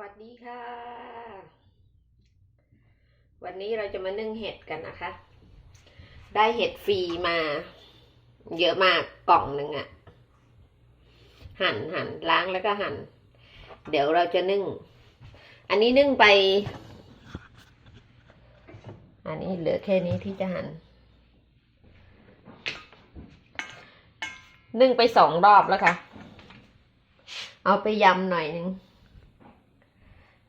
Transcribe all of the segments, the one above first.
วัสดีค่ะ วันนี้เราจะมานึ่งเห็ดกันนะคะ ได้เห็ดฟรีมา เยอะมากกล่องหนึ่งอะหั่นหั่นล้างแล้วก็หั่น เดี๋ยวเราจะนึ่ง อันนี้นึ่งไป อันนี้เหลือแค่นี้ที่จะหั่นนึ่งไปสองรอบแล้วค่ะ เอาไปยำหน่อยหนึง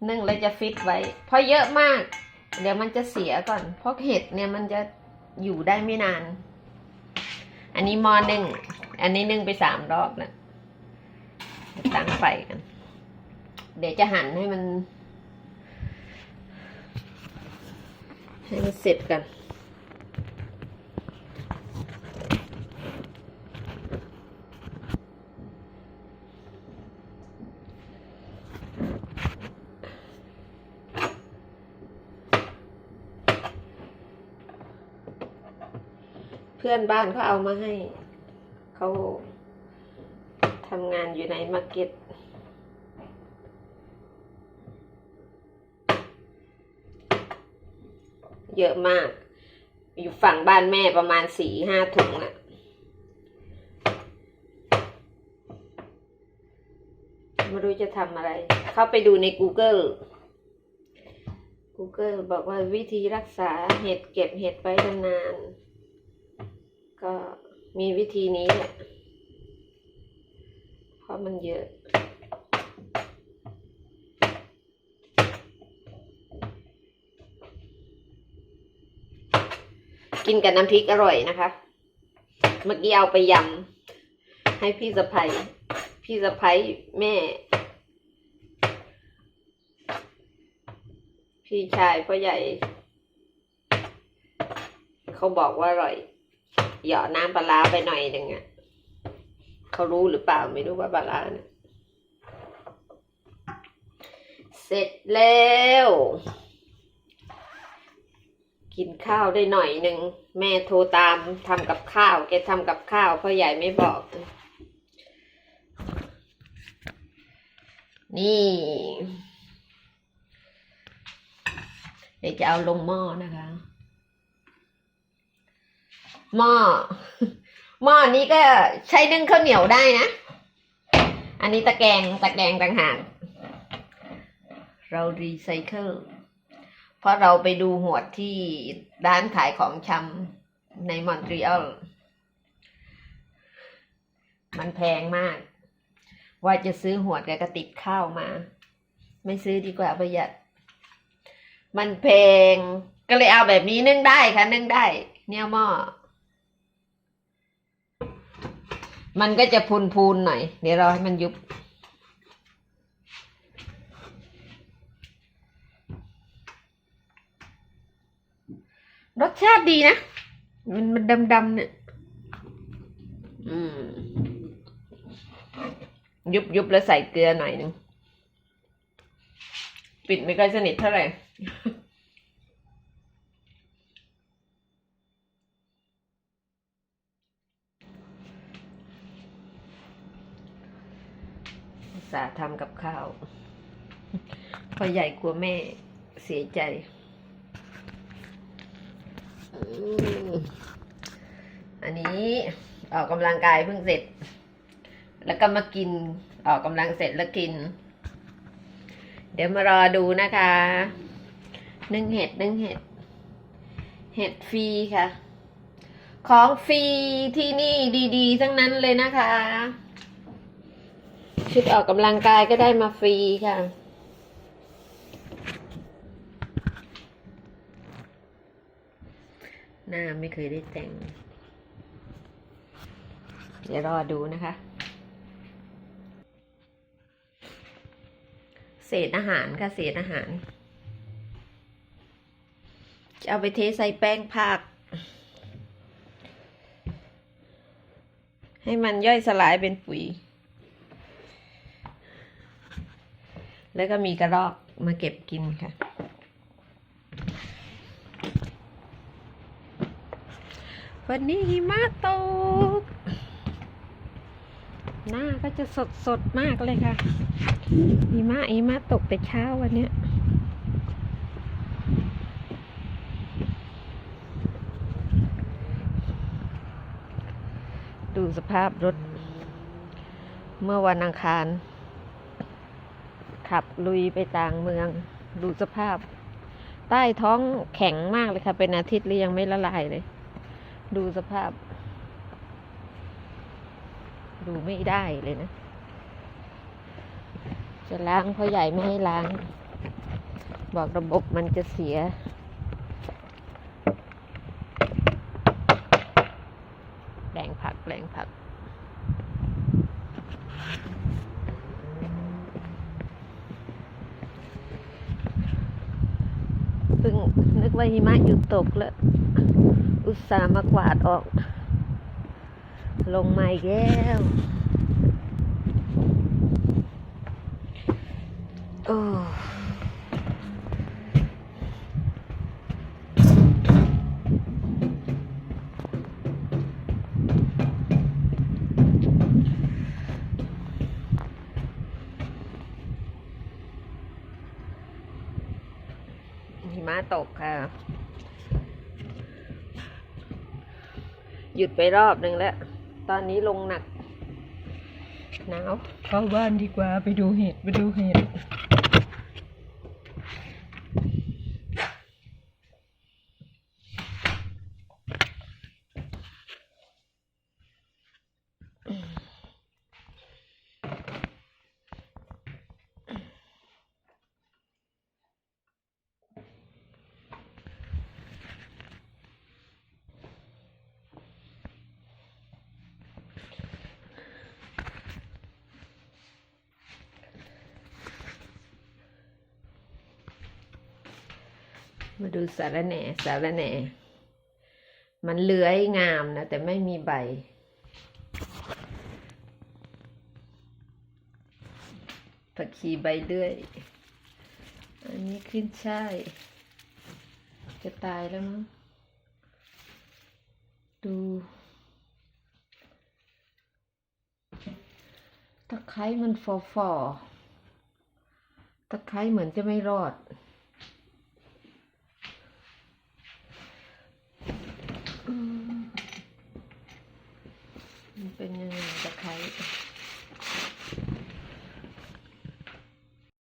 นึ่งแล้วจะฟิตไว้ เพราะเยอะมาก เดี๋ยวมันจะเสียก่อน เพราะเห็ดเนี่ยมันจะอยู่ได้ไม่นาน อันนี้มอหนึ่ง อันนี้นึ่งไปสามรอบแล้วเดี๋ยวตั้งไฟกัน เดี๋ยวจะหั่นให้มัน ให้มันเสร็จกัน พื่อนบ้านเขาเอามาให้ เขาทำงานอยู่ในมาร์เก็ตเยอะมาก อยู่ฝั่งบ้านแม่ประมาณสี่ห้าถุงอะไม่รู้จะทำอะไร เข้าไปดูใน Google Google บอกว่าวิธีรักษาเห็ดเก็บเห็ดไว้นานๆ ก็มีวิธีนี้แหละเพราะมันเยอะ กินกับน้ำพริกอร่อยนะคะ เมื่อกี้เอาไปยำให้พี่สะพ้ยพี่สะพ้ยแม่ พี่ชายพ่อใหญ่ เขาบอกว่าอร่อย หยาะน้ำปลาร้าไปหน่อยหนึ่งอะเขารู้หรือเปล่าไม่รู้ว่าปลาร้าเนี่ยเสร็จแล้ว กินข้าวได้หน่อยหนึ่งแม่โทรตามทำกับข้าวแกทำกับข้าวพ่อใหญ่ไม่บอก นี่เดี๋ยวจะเอาลงหม้อนะคะ หม้อหม้อนี้ก็ใช้นึ่งข้าวเหนียวได้นะ อันนี้ตะแกรงตะแกรงต่างหากเรารีไซเคิลเพราะเราไปดูหวดที่ร้านขายของชำในมอนทรีออลมันแพงมาก ว่าจะซื้อหวดกับกระติกข้าวมา ไม่ซื้อดีกว่าประหยัด มันแพงก็เลยเอาแบบนี้นึ่งได้ค่ะนึ่งได้ เนี่ยหม้อ มันก็จะพูนๆหน่อย เดี๋ยวราให้มันยุบ รสชาติดีนะ มันมันดำๆเนี่ย อืม ยุบยุบแล้วใส่เกลือหน่อยหนึง ปิดไม่ค่อยสนิทเท่าไหร่ สาห์ทำกับข้าว พอใหญ่กลัวแม่เสียใจ อันนี้ออกกำลังกายเพิ่งเสร็จ แล้วก็มากินออกกำลังเสร็จแล้วกิน เดี๋ยวมารอดูนะคะนึ่งเห็ดนึ่งเห็ด เห็ดฟรีค่ะ ของฟรีที่นี่ดี ๆ ทั้งนั้นเลยนะคะ ชุดออกกำลังกายก็ได้มาฟรีค่ะ หน้าไม่เคยได้แต่ง เดี๋ยวรอดูนะคะ เศษอาหารค่ะ เศษอาหาร จะเอาไปเทใส่แป้งผักให้มันย่อยสลายเป็นปุ๋ย แล้วก็มีกระรอกมาเก็บกินค่ะ วันนี้หิมะตก หน้าก็จะสดสดมากเลยค่ะหิมะหิมะตกแต่เช้าวันนี้ดูสภาพรถ เมื่อวันอังคาร ขับลุยไปต่างเมือง ดูสภาพ ใต้ท้องแข็งมากเลยค่ะ เป็นอาทิตย์เลยยังไม่ละลายเลย ดูสภาพ ดูไม่ได้เลยนะ จะล้างเพราะใหญ่ไม่ให้ล้าง บอกระบบมันจะเสียแปลงผักแปลงผัก เพิ่ง นึกว่าหิมะหยุดตกแล้ว อุตส่าห์มากวาดออก ลงมาแกแล้วโอ้ มะตกค่ะ หยุดไปรอบหนึ่งแล้ว ตอนนี้ลงหนัก หนาว เข้าบ้านดีกว่าไปดูเห็ด ไปดูเห็ด มาดูสารแหน่สารแหน่ มันเลื้อยงามนะ แต่ไม่มีใบ ผักชีใบเลื่อย อันนี้ขึ้นช่าย จะตายแล้วมั้ง ดู ตะไคร้มันฟอฟอตะไคร้เหมือนจะไม่รอด เป็นยังไงตะไคร้